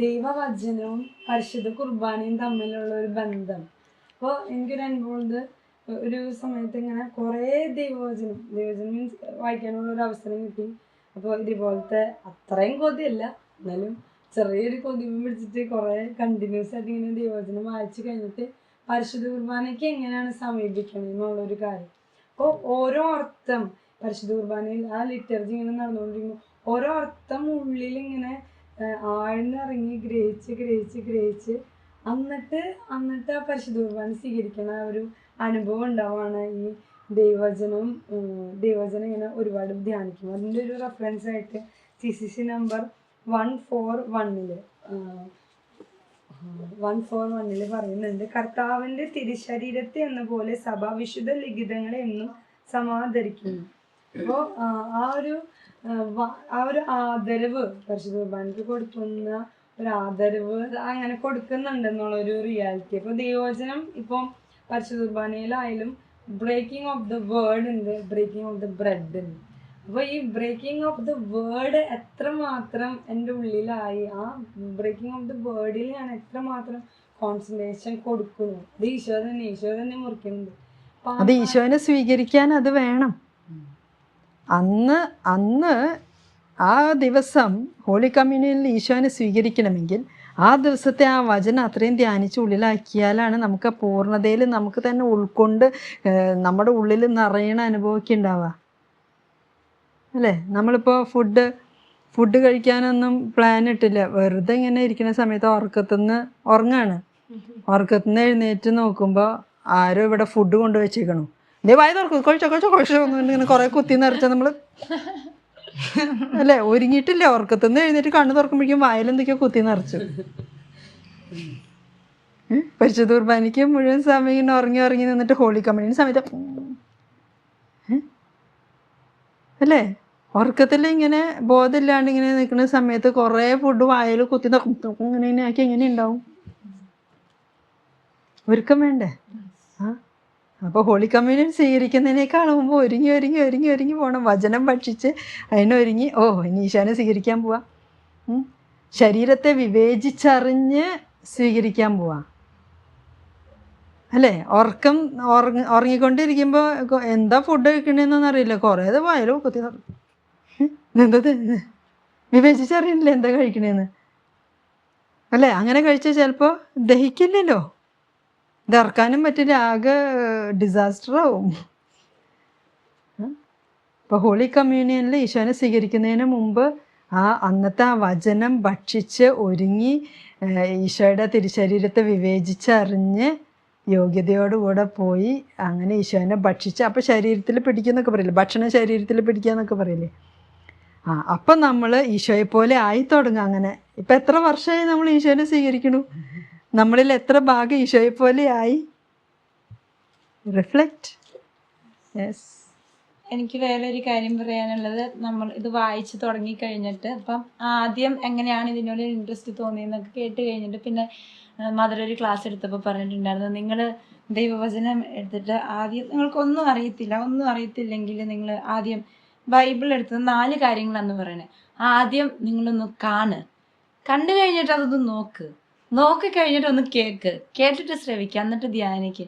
ദൈവവചനവും പരിശുദ്ധ കുർബാനയും തമ്മിലുള്ള ഒരു ബന്ധം. അപ്പോൾ എനിക്കൊരു അനുഭവം ഉണ്ട് ഒരു സമയത്ത് ഇങ്ങനെ കുറേ ദൈവവചനം ദൈവവചനം മീൻസ് വായിക്കാനുള്ള ഒരു അവസരം കിട്ടി. അപ്പോൾ ഇതുപോലത്തെ അത്രയും കൊതിയല്ല എന്നാലും ചെറിയൊരു കൊതി പിടിച്ചിട്ട് കുറേ കണ്ടിന്യൂസ് ആയിട്ട് ഇങ്ങനെ ദൈവവചനം വായിച്ചു കഴിഞ്ഞിട്ട് പരിശുദ്ധ കുർബാനയ്ക്ക് എങ്ങനെയാണ് സമീപിക്കണം എന്നുള്ളൊരു കാര്യം. അപ്പോൾ ഓരോ അർത്ഥം പരിശുദ്ധ കുർബാനയിൽ ആ ലിറ്റർജി ഇങ്ങനെ നടന്നുകൊണ്ടിരിക്കുമ്പോൾ ഓരോ അർത്ഥം ഉള്ളിൽ ഇങ്ങനെ ആഴ്ന്നിറങ്ങി ഗ്രഹിച്ച് ഗ്രഹിച്ച് ഗ്രഹിച്ച് എന്നിട്ട് എന്നിട്ട് ആ പരിശുദ്ധ കുർബാന സ്വീകരിക്കണ ഒരു അനുഭവം ഉണ്ടാവുകയാണ് ഈ ദൈവചനം ദൈവചനം ഇങ്ങനെ ഒരുപാട് ധ്യാനിക്കും. അതിന്റെ ഒരു റെഫറൻസ് ആയിട്ട് C C C number one four വണ്ണിൽ വൺ ഫോർ വണ്ണിൽ പറയുന്നുണ്ട്. കർത്താവിന്റെ തിരുശരീരത്തെ എന്ന പോലെ സഭ വിശുദ്ധ ലിഖിതങ്ങളെ എന്നും സമാദരിക്കുന്നു. അപ്പോൾ ആ ഒരു ആ, ഒരു ആദരവ് പരിശുദ്ധ കുർബാനക്ക് കൊടുക്കുന്ന ഒരു ആദരവ് അങ്ങനെ കൊടുക്കുന്നുണ്ട് എന്നുള്ള ഒരു റിയാലിറ്റി അപ്പോൾ ദൈവവചനം ഇപ്പം പരിശുദ്ധ കുർബാനയിലായാലും ബ്രേക്കിംഗ് ഓഫ് ദ വേർഡ് ഉണ്ട് ബ്രേക്കിംഗ് ഓഫ് ദ ബ്രെഡ് ഉണ്ട്. അപ്പോൾ ഈ ബ്രേക്കിംഗ് ഓഫ് ദ വേർഡ് എത്രമാത്രം എന്റെ ഉള്ളിലായി ആ ബ്രേക്കിംഗ് ഓഫ് ദ വേർഡിൽ ഞാൻ എത്രമാത്രം കോൺസെൻട്രേഷൻ കൊടുക്കുന്നു. അത് ഈശോ തന്നെ ഈശോ തന്നെ മുറിക്കുന്നുണ്ട്. അത് ഈശോനെ സ്വീകരിക്കാൻ അത് വേണം. അന്ന് അന്ന് ആ ദിവസം ഹോളി കമ്മ്യൂണിയനിൽ ഈശോനെ സ്വീകരിക്കണമെങ്കിൽ ആ ദിവസത്തെ ആ വചനം അത്രയും ധ്യാനിച്ച് ഉള്ളിലാക്കിയാലാണ് നമുക്ക് പൂർണതയിൽ നമുക്ക് തന്നെ ഉൾക്കൊണ്ട് നമ്മുടെ ഉള്ളിൽ നിറയണ അനുഭവമൊക്കെ ഉണ്ടാവുക. അല്ലേ? നമ്മളിപ്പോൾ ഫുഡ് ഫുഡ് കഴിക്കാനൊന്നും പ്ലാൻ ഇട്ടില്ല. വെറുതെ ഇങ്ങനെ ഇരിക്കുന്ന സമയത്ത് ഉറക്കത്തുനിന്ന് ഉറങ്ങാണ്. ഉറക്കത്തുനിന്ന് എഴുന്നേറ്റ് നോക്കുമ്പോൾ ആരോ ഇവിടെ ഫുഡ് കൊണ്ടുവച്ചേക്കണു ദേ വായ തുറക്കും. കുഴച്ചോ കുഴച്ചോ കുഴച്ചോ ഇങ്ങനെ കുറേ കുത്തി നിറച്ച നമ്മൾ അല്ലേ ഒരുങ്ങിയിട്ടില്ല ഉറക്കത്തുനിന്ന് എഴുന്നേറ്റ് കണ്ണു തുറക്കുമ്പോഴേക്കും വായലെന്തൊക്കെയോ കുത്തി നിറച്ചു? പരിശുദ്ധ കുർബാനയ്ക്ക് മുഴുവൻ സമയം ഇങ്ങനെ ഉറങ്ങി ഉറങ്ങി നിന്നിട്ട് ഹോളി കമ്മ്യൂണിന് സമയത്ത്? അല്ലേ ഉറക്കത്തിൽ ഇങ്ങനെ ബോധമില്ലാണ്ട് ഇങ്ങനെ നിൽക്കുന്ന സമയത്ത് കുറേ ഫുഡ് വായൽ കുത്തി ഇങ്ങനെ ആക്കി എങ്ങനെ ഉണ്ടാവും ഒരുക്കം വേണ്ടേ ആ അപ്പോൾ ഹോളി കമ്മ്യൂണിയൻ സ്വീകരിക്കുന്നതിനേക്കാൾ മുമ്പ് ഒരുങ്ങി ഒരുങ്ങി ഒരുങ്ങി ഒരുങ്ങി പോകണം വചനം ഭക്ഷിച്ച് അതിനൊരുങ്ങി ഓ ഇനി ഈശാനെ സ്വീകരിക്കാൻ പോവാ. ശരീരത്തെ വിവേചിച്ചറിഞ്ഞ് സ്വീകരിക്കാൻ പോവാ. അല്ലേ? ഉറക്കം ഉറങ്ങി ഉറങ്ങിക്കൊണ്ടിരിക്കുമ്പോൾ എന്താ ഫുഡ് കഴിക്കണേന്നൊന്നും അറിയില്ല. കുറേ പോയാലോ കുത്തി. എന്തത് വിവേചിച്ചറിയണില്ല എന്താ കഴിക്കണേന്ന്? അല്ലേ? അങ്ങനെ കഴിച്ചാൽ ചിലപ്പോൾ ദഹിക്കില്ലല്ലോ. ഇത് ഇറക്കാനും പറ്റില്ല ആകെ ഡിസാസ്റ്റർ ആവും. ഇപ്പോൾ ഹോളി കമ്മ്യൂണിയനിൽ ഈശോനെ സ്വീകരിക്കുന്നതിന് മുമ്പ് ആ അന്നത്തെ ആ വചനം ഭക്ഷിച്ച് ഒരുങ്ങി ഈശോയുടെ തിരുശരീരത്തെ വിവേചിച്ചറിഞ്ഞ് യോഗ്യതയോടുകൂടെ പോയി അങ്ങനെ ഈശോനെ ഭക്ഷിച്ച് അപ്പോൾ ശരീരത്തിൽ പിടിക്കുന്നൊക്കെ പറയില്ലേ? ഭക്ഷണം ശരീരത്തിൽ പിടിക്കുക എന്നൊക്കെ പറയില്ലേ? ആ അപ്പം നമ്മൾ ഈശോയെ പോലെ ആയി തുടങ്ങും അങ്ങനെ. ഇപ്പം എത്ര വർഷമായി നമ്മൾ ഈശോനെ സ്വീകരിക്കണു? നമ്മളിൽ എത്ര ഭാഗം ഈശോയെ പോലെ ആയി? റിഫ്ലക്റ്റ് യെസ് എനിക്ക് വേറെ ഒരു കാര്യം പറയാനുള്ളത്. നമ്മൾ ഇത് വായിച്ചു തുടങ്ങി കഴിഞ്ഞിട്ട് അപ്പം ആദ്യം എങ്ങനെയാണ് ഇതിനോട് ഇൻട്രസ്റ്റ് തോന്നിയെന്നൊക്കെ കേട്ട് കഴിഞ്ഞിട്ട് പിന്നെ മദർ ഒരു ക്ലാസ് എടുത്തപ്പോൾ പറഞ്ഞിട്ടുണ്ടായിരുന്നു. നിങ്ങൾ ദൈവവചനം എടുത്തിട്ട് ആദ്യം നിങ്ങൾക്കൊന്നും അറിയത്തില്ല ഒന്നും അറിയത്തില്ലെങ്കിൽ നിങ്ങൾ ആദ്യം ബൈബിൾ എടുത്ത് നാല് കാര്യങ്ങളാന്ന് പറയണേ ആദ്യം നിങ്ങളൊന്ന് കാണ്. കണ്ടു കഴിഞ്ഞിട്ട് അതൊന്ന് നോക്ക്. നോക്കി കഴിഞ്ഞിട്ട് ഒന്ന് കേക്ക്. കേട്ടിട്ട് ശ്രവിക്കുക എന്നിട്ട് ധ്യാനിക്ക്.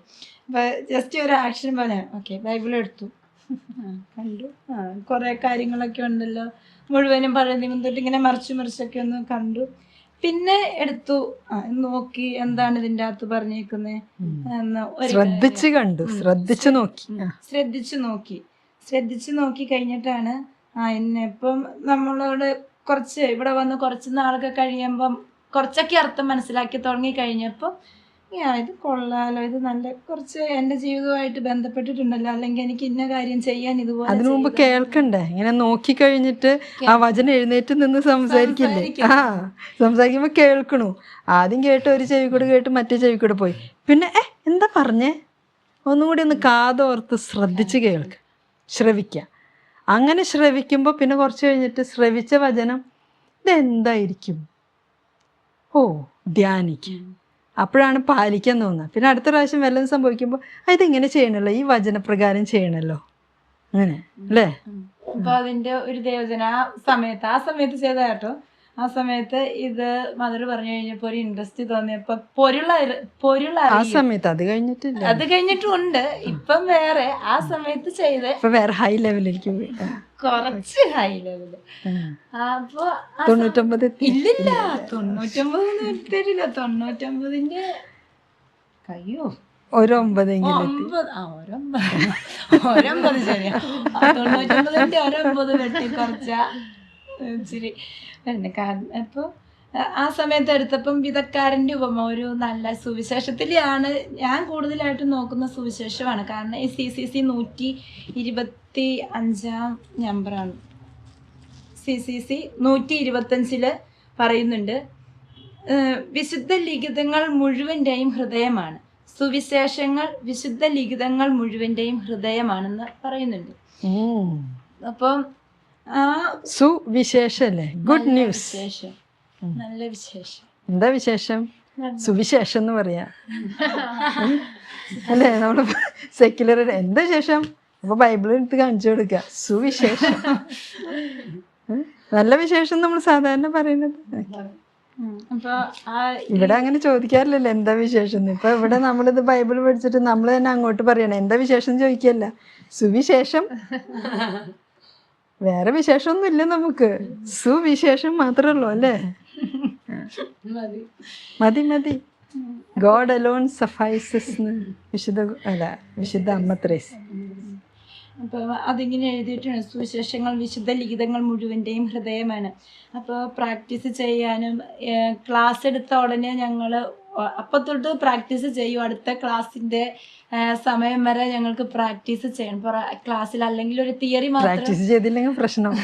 അപ്പൊ ജസ്റ്റ് ഒരു ആക്ഷൻ പറഞ്ഞ ഓക്കെ ബൈബിൾ എടുത്തു. കണ്ടു. ആ കുറേ കാര്യങ്ങളൊക്കെ ഉണ്ടല്ലോ. മുഴുവനും പറയുന്നതും തൊട്ട് ഇങ്ങനെ മറിച്ച് മറിച്ചൊക്കെ ഒന്ന് കണ്ടു. പിന്നെ എടുത്തു. നോക്കി എന്താണ് ഇതിന്റെ അകത്ത് പറഞ്ഞേക്കുന്നത് ശ്രദ്ധിച്ചു കണ്ടു. ശ്രദ്ധിച്ച് നോക്കി. ശ്രദ്ധിച്ചു നോക്കി. ശ്രദ്ധിച്ചു നോക്കി കഴിഞ്ഞിട്ടാണ് ആ എന്നെ ഇപ്പം നമ്മളോട് കുറച്ച് ഇവിടെ വന്ന് കുറച്ച് നാളൊക്കെ കഴിയുമ്പം കുറച്ചൊക്കെ അർത്ഥം മനസ്സിലാക്കി തുടങ്ങി കഴിഞ്ഞപ്പോൾ ഇത് കൊള്ളാലോ ഇത് നല്ല കുറച്ച് എന്റെ ജീവിതവുമായിട്ട് ബന്ധപ്പെട്ടിട്ടുണ്ടല്ലോ അല്ലെങ്കിൽ എനിക്ക് ഇന്ന കാര്യം ചെയ്യാൻ ഇതുപോലെ അതിനു മുമ്പ് കേൾക്കണ്ടേ? ഇങ്ങനെ നോക്കി കഴിഞ്ഞിട്ട് ആ വചനം എഴുന്നേറ്റ് നിന്ന് സംസാരിക്കില്ലേ? ആ സംസാരിക്കുമ്പോ കേൾക്കണു. ആദ്യം കേട്ട് ഒരു ചെവിക്കൂട് കൂടെ കേട്ട് മറ്റേ ചെവിക്കൂട് കൂടെ പോയി. പിന്നെ ഏ എന്താ പറഞ്ഞേ? ഒന്നും കൂടി ഒന്ന് കാതോർത്ത് ശ്രദ്ധിച്ച് കേൾക്ക. ശ്രവിക്കുക അങ്ങനെ ശ്രവിക്കുമ്പോൾ പിന്നെ കുറച്ച് കഴിഞ്ഞിട്ട് ശ്രവിച്ച വചനം ഇതെന്തായിരിക്കും? ഓ ധ്യാനിക്കും. അപ്പോഴാണ് പാലിക്കാൻ തോന്നുന്നത് പിന്നെ അടുത്ത പ്രാവശ്യം വല്ലതും സംഭവിക്കുമ്പോൾ ഇതെങ്ങനെ ചെയ്യണല്ലോ ഈ വചനപ്രകാരം ചെയ്യണല്ലോ. അങ്ങനെ അല്ലേ? അപ്പൊ അതിന്റെ ഒരു ദേവജന ആ സമയത്ത് ആ സമയത്ത് ചെയ്ത ആ സമയത്ത് ഇത് മദർ പറഞ്ഞു കഴിഞ്ഞപ്പോ ഒരു ഇൻട്രസ്റ്റ് തോന്നിയപ്പോ പൊരുള പൊരുള ആ സമയത്ത് അത് കഴിഞ്ഞിട്ടില്ല. അത് കഴിഞ്ഞിട്ടുണ്ട്. ഇപ്പം വേറെ. ആ സമയത്ത് ചെയ്ത്. വേറെ ഹൈ ലെവലിലേക്ക്. കുറച്ച് ഹൈ ലെവൽ. അപ്പൊ തൊണ്ണൂറ്റൊമ്പത്. ഇല്ലില്ല. തൊണ്ണൂറ്റൊമ്പത് തരില്ല തൊണ്ണൂറ്റൊമ്പതിന്റെ കയ്യോ? ഒരു ഒമ്പതെങ്കിലും എത്തി. ഒമ്പത്. ആ ഒരൊമ്പത്. ഒരൊമ്പത് ശരിയാ. ആ, തൊണ്ണൂറ്റൊമ്പതിന്റെ ഒരൊമ്പത് വെട്ടി കുറച്ച. ഇച്ചിരി പിന്നെ കാരണം അപ്പൊ ആ സമയത്ത് എടുത്തപ്പം വിധക്കാരന്റെ ഉപമ ഒരു നല്ല സുവിശേഷത്തിലാണ്. ഞാൻ കൂടുതലായിട്ടും നോക്കുന്ന സുവിശേഷമാണ്. കാരണം ഈ സി സി സി നൂറ്റി ഇരുപത്തി അഞ്ചാം നമ്പറാണ്. സി സി സി നൂറ്റി ഇരുപത്തഞ്ചിൽ പറയുന്നുണ്ട് വിശുദ്ധ ലിഖിതങ്ങൾ മുഴുവന്റെയും ഹൃദയമാണ്. സുവിശേഷങ്ങൾ വിശുദ്ധ ലിഖിതങ്ങൾ മുഴുവന്റെയും ഹൃദയമാണെന്ന് പറയുന്നുണ്ട്. അപ്പം സുവിശേഷല്ലേ? ഗുഡ് ന്യൂസ് നല്ല വിശേഷം. എന്താ വിശേഷം? സുവിശേഷം എന്ന് പറയാ. അല്ലേ? നമ്മൾ സെക്യുലർ എന്താ ശേഷം അപ്പൊ ബൈബിൾ എടുത്ത് കാണിച്ചു കൊടുക്ക. സുവിശേഷം. നല്ല വിശേഷം നമ്മൾ സാധാരണ പറയുന്നത്. ഇവിടെ അങ്ങനെ ചോദിക്കാറില്ലല്ലോ എന്താ വിശേഷം. ഇപ്പൊ ഇവിടെ നമ്മളിത് ബൈബിൾ പഠിച്ചിട്ട് നമ്മൾ തന്നെ അങ്ങോട്ട് പറയണം എന്താ വിശേഷം ചോദിക്കല്ല. സുവിശേഷം. വേറെ വിശേഷമൊന്നും ഇല്ല നമുക്ക്. സുവിശേഷം മാത്രമേ ഉള്ളൂ അല്ലേ? മതി. മതി ഗോഡ് അലോൺ സഫൈസസ് വിശുദ്ധ അല്ല വിശുദ്ധ അമ്മ ത്രേസ്. അപ്പോൾ അതിങ്ങനെ എഴുതിയിട്ടാണ് സുവിശേഷങ്ങൾ വിശുദ്ധ ലിഖിതങ്ങൾ മുഴുവന്റെയും ഹൃദയമാണ്. അപ്പോൾ പ്രാക്ടീസ് ചെയ്യാനും ക്ലാസ് എടുത്ത ഉടനെ ഞങ്ങൾ അപ്പം തൊട്ട് പ്രാക്ടീസ് ചെയ്യും. അടുത്ത ക്ലാസ്സിന്റെ സമയം വരെ ഞങ്ങൾക്ക് പ്രാക്ടീസ് ചെയ്യണം. ക്ലാസ്സിൽ അല്ലെങ്കിൽ ഒരു തിയറി മാത്രം പ്രാക്ടീസ് ചെയ്തില്ലെങ്കിൽ പ്രശ്നം.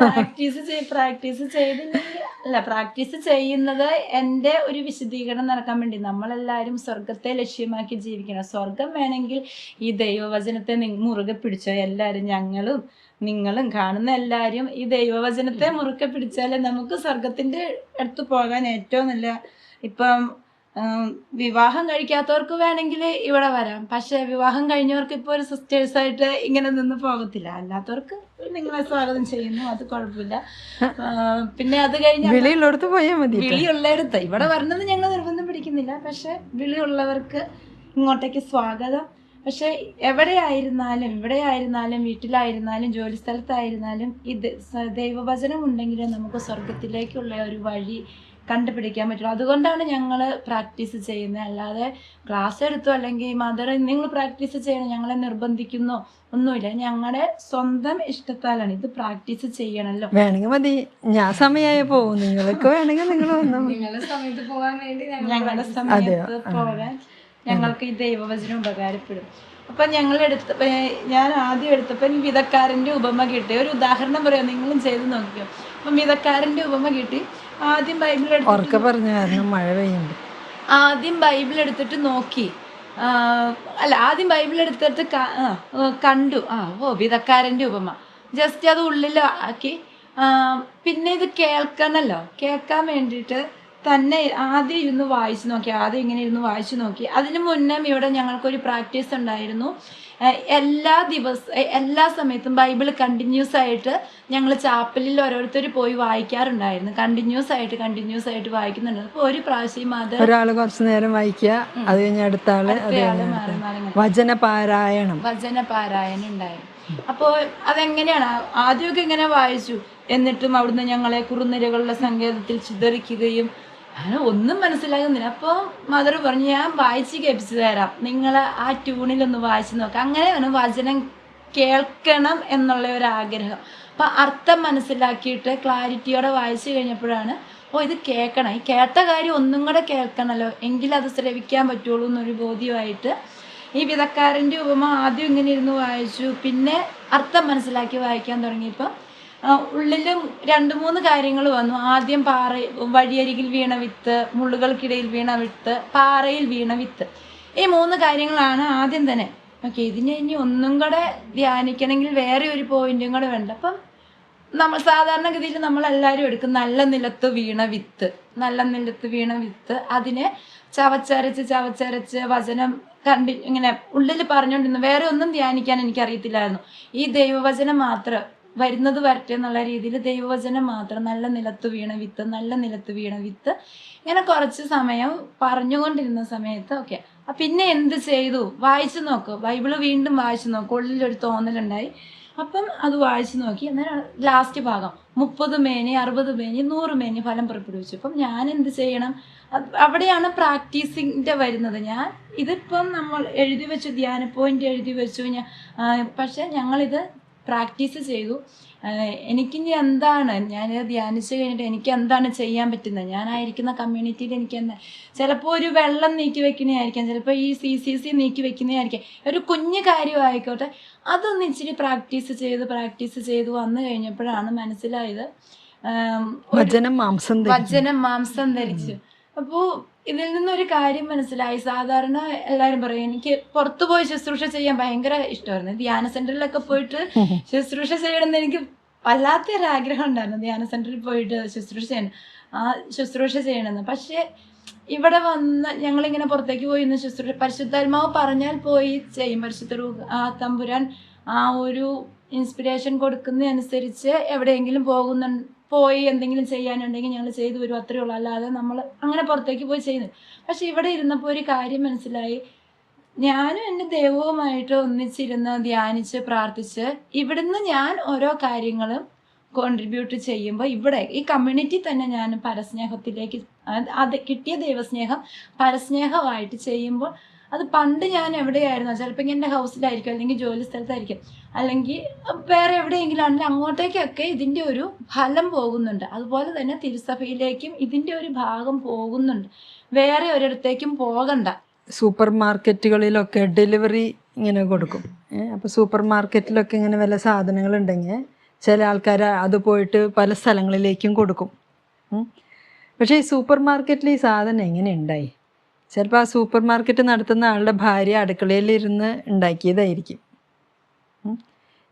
പ്രാക്ടീസ് ചെയ് പ്രാക്ടീസ് ചെയ്തില്ലെങ്കിൽ അല്ല പ്രാക്ടീസ് ചെയ്യുന്നത് എന്റെ ഒരു വിശദീകരണം നടക്കാൻ വേണ്ടി നമ്മളെല്ലാരും സ്വർഗത്തെ ലക്ഷ്യമാക്കി ജീവിക്കണം. സ്വർഗം വേണമെങ്കിൽ ഈ ദൈവവചനത്തെ മുറുകെ പിടിച്ചോ എല്ലാരും ഞങ്ങളും നിങ്ങളും കാണുന്ന എല്ലാരും ഈ ദൈവവചനത്തെ മുറുകെ പിടിച്ചാലേ നമുക്ക് സ്വർഗത്തിന്റെ അടുത്ത് പോകാൻ ഏറ്റവും നല്ല ഇപ്പം വിവാഹം കഴിക്കാത്തവർക്ക് വേണമെങ്കിൽ ഇവിടെ വരാം. പക്ഷേ വിവാഹം കഴിഞ്ഞവർക്ക് ഇപ്പോൾ ഒരു സിസ്റ്റേഴ്സ് ആയിട്ട് ഇങ്ങനെ നിന്ന് പോകത്തില്ല. അല്ലാത്തവർക്ക് നിങ്ങളെ സ്വാഗതം ചെയ്യുന്നു. അത് കുഴപ്പമില്ല. പിന്നെ അത് കഴിഞ്ഞ് വിളിയുള്ളടുത്ത് പോയാൽ മതി വിളിയുള്ളയിടത്ത് ഇവിടെ വരണമെന്ന് ഞങ്ങൾ നിർബന്ധം പിടിക്കുന്നില്ല. പക്ഷെ വിളിയുള്ളവർക്ക് ഇങ്ങോട്ടേക്ക് സ്വാഗതം. പക്ഷെ എവിടെയായിരുന്നാലും എവിടെയായിരുന്നാലും വീട്ടിലായിരുന്നാലും ജോലി സ്ഥലത്തായിരുന്നാലും ഇത് ദൈവവചനം ഉണ്ടെങ്കിൽ നമുക്ക് സ്വർഗത്തിലേക്കുള്ള ഒരു വഴി കണ്ടുപിടിക്കാൻ പറ്റുള്ളൂ. അതുകൊണ്ടാണ് ഞങ്ങൾ പ്രാക്ടീസ് ചെയ്യുന്നത്. അല്ലാതെ ക്ലാസ് എടുത്തോ അല്ലെങ്കിൽ മദർ നിങ്ങൾ പ്രാക്ടീസ് ചെയ്യണം ഞങ്ങളെ നിർബന്ധിക്കുന്നു ഒന്നുമില്ല. ഞങ്ങളുടെ സ്വന്തം ഇഷ്ടത്താലാണ് ഇത് പ്രാക്ടീസ് ചെയ്യണല്ലോ. വേണമെങ്കിൽ മതി. ഞാൻ സമയമായി പോകും. നിങ്ങൾക്ക് വേണമെങ്കിൽ നിങ്ങൾ നിങ്ങളുടെ സമയത്ത് പോകാൻ വേണ്ടി ഞങ്ങളുടെ സമയത്ത് പോകാൻ ഞങ്ങൾക്ക് ഈ ദൈവവചനം ഉപകാരപ്പെടും. അപ്പൊ ഞങ്ങൾ എടുത്ത ഞാൻ ആദ്യം എടുത്തപ്പോൾ എനിക്ക് വിധക്കാരന്റെ ഉപമ കിട്ടി. ഒരു ഉദാഹരണം പറയാം. നിങ്ങളും ചെയ്ത് നോക്കിയോ അപ്പം വിധക്കാരന്റെ ഉപമ കിട്ടി. ആദ്യം ബൈബിൾ ഉറക്കെ പറഞ്ഞു കാരണം മഴ പെയ്യുന്നുണ്ട്. ആദ്യം ബൈബിൾ എടുത്തിട്ട് നോക്കി. അല്ല ആദ്യം ബൈബിൾ എടുത്തിട്ട് കണ്ടു. ആ ഓ വിധക്കാരന്റെ ഉപമ. ജസ്റ്റ് അത് ഉള്ളിൽ ആക്കി പിന്നെ ഇത് കേൾക്കണമല്ലോ കേൾക്കാൻ വേണ്ടിയിട്ട് തന്നെ ആദ്യം ഇരുന്ന് വായിച്ചു നോക്കി. ആദ്യം ഇങ്ങനെ ഇരുന്ന് വായിച്ചു നോക്കി. അതിന് മുന്നേ ഇവിടെ ഞങ്ങൾക്കൊരു പ്രാക്ടീസ് ഉണ്ടായിരുന്നു. എല്ലാ ദിവസം എല്ലാ സമയത്തും ബൈബിൾ കണ്ടിന്യൂസ് ആയിട്ട് ഞങ്ങൾ ചാപ്പലിൽ ഓരോരുത്തർ പോയി വായിക്കാറുണ്ടായിരുന്നു. കണ്ടിന്യൂസ് ആയിട്ട് കണ്ടിന്യൂസ് ആയിട്ട് വായിക്കുന്നുണ്ട്. അപ്പോൾ ഒരു പ്രാവശ്യം അത് ഒരാൾ കുറച്ചു നേരം വായിക്കുക അത് കഴിഞ്ഞ അടുത്ത ആൾ വചന വചനപാരായണം വചന പാരായണം ഉണ്ടായിരുന്നു അപ്പോൾ അതെങ്ങനെയാണ്? ആദ്യമൊക്കെ ഇങ്ങനെ വായിച്ചു. എന്നിട്ടും അവിടുന്ന് ഞങ്ങളെ കുറുനിരകളുടെ സങ്കേതത്തിൽ ചിതറിക്കുകയും ഞാൻ ഒന്നും മനസ്സിലാകുന്നില്ല. അപ്പോൾ മദർ പറഞ്ഞു ഞാൻ വായിച്ച് കേൾപ്പിച്ചു തരാം നിങ്ങൾ ആ ട്യൂണിലൊന്ന് വായിച്ച് നോക്കാം. അങ്ങനെ വേണം വചനം കേൾക്കണം എന്നുള്ള ഒരു ആഗ്രഹം അപ്പം അർത്ഥം മനസ്സിലാക്കിയിട്ട് ക്ലാരിറ്റിയോടെ വായിച്ചു കഴിഞ്ഞപ്പോഴാണ് ഓ ഇത് കേൾക്കണം. ഈ കേട്ട കാര്യം ഒന്നും കൂടെ കേൾക്കണമല്ലോ എങ്കിൽ അത് ശ്രവിക്കാൻ പറ്റുള്ളൂ എന്നൊരു ബോധ്യമായിട്ട് ഈ വിധക്കാരന്റെ ഉപമ ആദ്യം ഇങ്ങനെ ഇരുന്ന് വായിച്ചു. പിന്നെ അർത്ഥം മനസ്സിലാക്കി വായിക്കാൻ തുടങ്ങിയപ്പോൾ ഉള്ളിലും രണ്ട് മൂന്ന് കാര്യങ്ങൾ വന്നു. ആദ്യം പാറ വഴിയരികിൽ വീണ വിത്ത് മുള്ളുകൾക്കിടയിൽ വീണ വിത്ത് പാറയിൽ വീണ വിത്ത്. ഈ മൂന്ന് കാര്യങ്ങളാണ് ആദ്യം തന്നെ. ഓക്കെ ഇതിനെ ഇനി ഒന്നും കൂടെ ധ്യാനിക്കണമെങ്കിൽ വേറെ ഒരു പോയിന്റും കൂടെ വേണ്ട. അപ്പം നമ്മൾ സാധാരണഗതിയിൽ നമ്മൾ എല്ലാവരും എടുക്കും നല്ല നിലത്ത് വീണ വിത്ത്. നല്ല നിലത്ത് വീണ വിത്ത്. അതിനെ ചവച്ചരച്ച് ചവച്ചരച്ച് വചനം കണ്ടി ഇങ്ങനെ ഉള്ളിൽ പറഞ്ഞുകൊണ്ടിരുന്നു വേറെ ഒന്നും ധ്യാനിക്കാൻ എനിക്കറിയത്തില്ലായിരുന്നു. ഈ ദൈവവചനം മാത്രം. വരുന്നത് വരട്ടെ എന്നുള്ള രീതിയിൽ ദൈവവചനം മാത്രം നല്ല നിലത്ത് വീണ വിത്ത് നല്ല നിലത്ത് വീണ വിത്ത് ഇങ്ങനെ കുറച്ച് സമയം പറഞ്ഞുകൊണ്ടിരുന്ന സമയത്ത് ഓക്കെ പിന്നെ എന്ത് ചെയ്തു? വായിച്ചു നോക്ക്. ബൈബിൾ വീണ്ടും വായിച്ചു നോക്കൂ. ഉള്ളിലൊരു തോന്നലുണ്ടായി. അപ്പം അത് വായിച്ചു നോക്കി. അന്നേരം ലാസ്റ്റ് ഭാഗം. മുപ്പത് മേനി അറുപത് മേനി നൂറ് മേനി ഫലം പുറപ്പെടുവിച്ചു. അപ്പം ഞാൻ എന്ത് ചെയ്യണം? അവിടെയാണ് പ്രാക്ടീസിന്റെ വരുന്നത്. ഞാൻ ഇതിപ്പം നമ്മൾ എഴുതി വെച്ചു ധ്യാന പോയിന്റ് എഴുതി വെച്ചു. ഞാൻ പക്ഷേ ഞങ്ങളിത് പ്രാക്ടീസ് ചെയ്തു. എനിക്ക് എനിക്കിനി എന്താണ്? ഞാൻ ധ്യാനിച്ചു കഴിഞ്ഞിട്ട് എനിക്ക് എന്താണ് ചെയ്യാൻ പറ്റുന്നത്? ഞാനായിരിക്കുന്ന കമ്മ്യൂണിറ്റിയിൽ എനിക്ക് എന്താ ചിലപ്പോൾ ഒരു വെള്ളം നീക്കി വെക്കുന്നതായിരിക്കാം. ചിലപ്പോൾ ഈ സി സി സി നീക്കി വെക്കുന്നതായിരിക്കാം. ഒരു കുഞ്ഞു കാര്യമായിക്കോട്ടെ അതൊന്ന് ഇച്ചിരി പ്രാക്ടീസ് ചെയ്ത് പ്രാക്ടീസ് ചെയ്ത് വന്നു കഴിഞ്ഞപ്പോഴാണ് മനസ്സിലായത്. ഭജനം വചനം മാംസം ധരിച്ചു. അപ്പോൾ ഇതിൽ നിന്നൊരു കാര്യം മനസ്സിലായി. സാധാരണ എല്ലാവരും പറയും എനിക്ക് പുറത്തു പോയി ശുശ്രൂഷ ചെയ്യാൻ ഭയങ്കര ഇഷ്ടമായിരുന്നു. ധ്യാന സെന്ററിലൊക്കെ പോയിട്ട് ശുശ്രൂഷ ചെയ്യണമെന്ന് എനിക്ക് വല്ലാത്തൊരു ആഗ്രഹം ഉണ്ടായിരുന്നു. ധ്യാന സെന്ററിൽ പോയിട്ട് ശുശ്രൂഷ ചെയ്യണം. ആ ശുശ്രൂഷ ചെയ്യണമെന്ന്. പക്ഷേ ഇവിടെ വന്ന് ഞങ്ങളിങ്ങനെ പുറത്തേക്ക് പോയി ഇന്ന് ശുശ്രൂഷ പരിശുദ്ധാത്മാവ് പറഞ്ഞാൽ പോയി ചെയ്യും. പരിശുദ്ധ ആ തമ്പുരാൻ ആ ഒരു ഇൻസ്പിറേഷൻ കൊടുക്കുന്നതനുസരിച്ച് എവിടെയെങ്കിലും പോകുന്ന പോയി എന്തെങ്കിലും ചെയ്യാനുണ്ടെങ്കിൽ ഞങ്ങൾ ചെയ്തു വരും അത്രയേ ഉള്ളൂ. അല്ലാതെ നമ്മൾ അങ്ങനെ പുറത്തേക്ക് പോയി ചെയ്യുന്നത് പക്ഷെ ഇവിടെ ഇരുന്നപ്പോൾ ഒരു കാര്യം മനസ്സിലായി. ഞാനും എന്റെ ദൈവവുമായിട്ട് ഒന്നിച്ചിരുന്ന് ധ്യാനിച്ച് പ്രാർത്ഥിച്ച് ഇവിടുന്ന് ഞാൻ ഓരോ കാര്യങ്ങളും കോൺട്രിബ്യൂട്ട് ചെയ്യുമ്പോൾ ഇവിടെ ഈ കമ്മ്യൂണിറ്റി തന്നെ ഞാൻ പരസ്നേഹത്തിലേക്ക് അത് കിട്ടിയ ദൈവസ്നേഹം പരസ്നേഹമായിട്ട് ചെയ്യുമ്പോൾ അത് പണ്ട് ഞാൻ എവിടെയായിരുന്നു? ചിലപ്പോൾ എന്റെ ഹൗസിലായിരിക്കും അല്ലെങ്കിൽ ജോലി സ്ഥലത്തായിരിക്കും. അല്ലെങ്കിൽ വേറെ എവിടെയെങ്കിലും ആണെങ്കിൽ അങ്ങോട്ടേക്കൊക്കെ ഇതിന്റെ ഒരു ഫലം പോകുന്നുണ്ട്. അതുപോലെ തന്നെ തിരുസഭയിലേക്കും ഇതിന്റെ ഒരു ഭാഗം പോകുന്നുണ്ട്. വേറെ ഒരിടത്തേക്കും പോകണ്ട. സൂപ്പർ മാർക്കറ്റുകളിലൊക്കെ ഡെലിവറി ഇങ്ങനെ കൊടുക്കും. അപ്പോൾ സൂപ്പർ മാർക്കറ്റിലൊക്കെ ഇങ്ങനെ വല്ല സാധനങ്ങളുണ്ടെങ്കിൽ ചില ആൾക്കാർ അത് പോയിട്ട് പല സ്ഥലങ്ങളിലേക്കും കൊടുക്കും. പക്ഷേ ഈ സൂപ്പർ മാർക്കറ്റിൽ ഈ സാധനം എങ്ങനെ ഉണ്ടായി? ചിലപ്പോൾ ആ സൂപ്പർ മാർക്കറ്റ് നടത്തുന്ന ആളുടെ ഭാര്യ അടുക്കളയിലിരുന്ന് ഉണ്ടാക്കിയതായിരിക്കും. ഉം.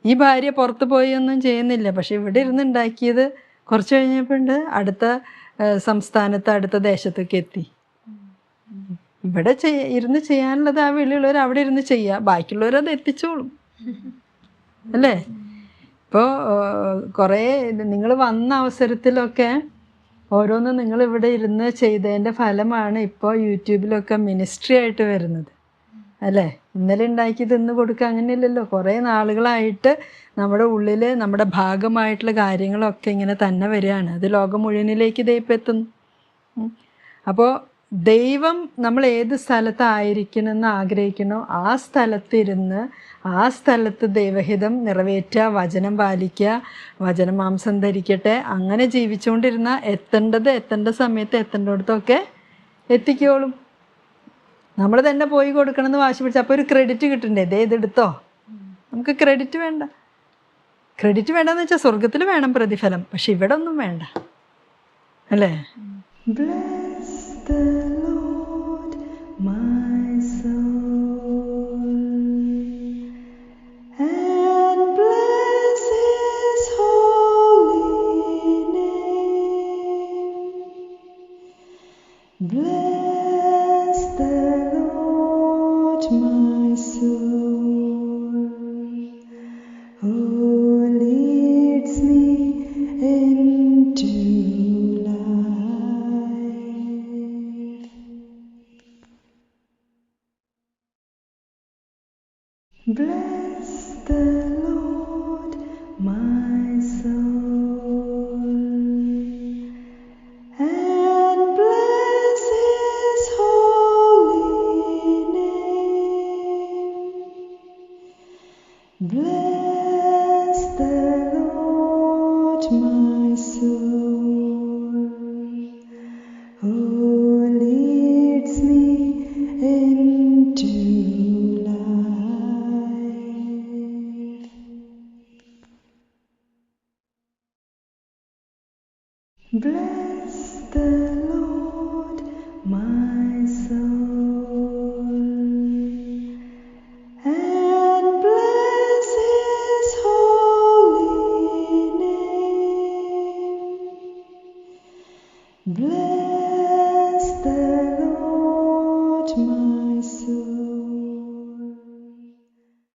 ഈ ഭാര്യ പുറത്ത് പോയി ഒന്നും ചെയ്യുന്നില്ല. പക്ഷെ ഇവിടെ ഇരുന്ന് ഉണ്ടാക്കിയത് കുറച്ച് കഴിഞ്ഞപ്പോൾ ഉണ്ട് അടുത്ത സംസ്ഥാനത്ത് അടുത്ത ദേശത്തൊക്കെ എത്തി. ഇവിടെ ചെയ്യ ഇരുന്ന് ചെയ്യാനുള്ളത് ആ വെളിയുള്ളവർ അവിടെ ഇരുന്ന് ചെയ്യുക ബാക്കിയുള്ളവർ അത് എത്തിച്ചോളും. അല്ലേ? ഇപ്പോൾ കുറേ നിങ്ങൾ വന്ന അവസരത്തിലൊക്കെ ഓരോന്നും നിങ്ങൾ ഇവിടെ ഇരുന്ന് ചെയ്തതിന്റെ ഫലമാണ് ഇപ്പോൾ യൂട്യൂബിലൊക്കെ മിനിസ്ട്രി ആയിട്ട് വരുന്നത്. അല്ലേ? ഇന്നലെ ഉണ്ടാക്കി തിന്ന് കൊടുക്കുക അങ്ങനെയല്ലല്ലോ. കുറേ നാളുകളായിട്ട് നമ്മുടെ ഉള്ളിൽ നമ്മുടെ ഭാഗമായിട്ടുള്ള കാര്യങ്ങളൊക്കെ ഇങ്ങനെ തന്നെ വരികയാണ്. അത് ലോകം മുഴുവനിലേക്ക് ദൈവം എത്തുന്നു. അപ്പോൾ ദൈവം നമ്മൾ ഏത് സ്ഥലത്തായിരിക്കണമെന്ന് ആഗ്രഹിക്കണോ ആ സ്ഥലത്തിരുന്ന് ആ സ്ഥലത്ത് ദൈവഹിതം നിറവേറ്റുക വചനം പാലിക്കുക വചനമാംസം ധരിക്കട്ടെ അങ്ങനെ ജീവിച്ചുകൊണ്ടിരുന്ന എത്തേണ്ടത് എത്തേണ്ട സമയത്ത് എത്തേണ്ടിടത്തൊക്കെ എത്തിക്കോളും. നമ്മൾ തന്നെ പോയി കൊടുക്കണമെന്ന് വാശി പിടിച്ച് അപ്പോൾ ഒരു ക്രെഡിറ്റ് കിട്ടണ്ടേ? ദേ ഇതെടുത്തോ. നമുക്ക് ക്രെഡിറ്റ് വേണ്ട. ക്രെഡിറ്റ് വേണ്ടെന്ന് വെച്ചാൽ സ്വർഗത്തിൽ വേണം പ്രതിഫലം. പക്ഷെ ഇവിടെ ഒന്നും വേണ്ട. അല്ലേ? Bless the Bless Bless the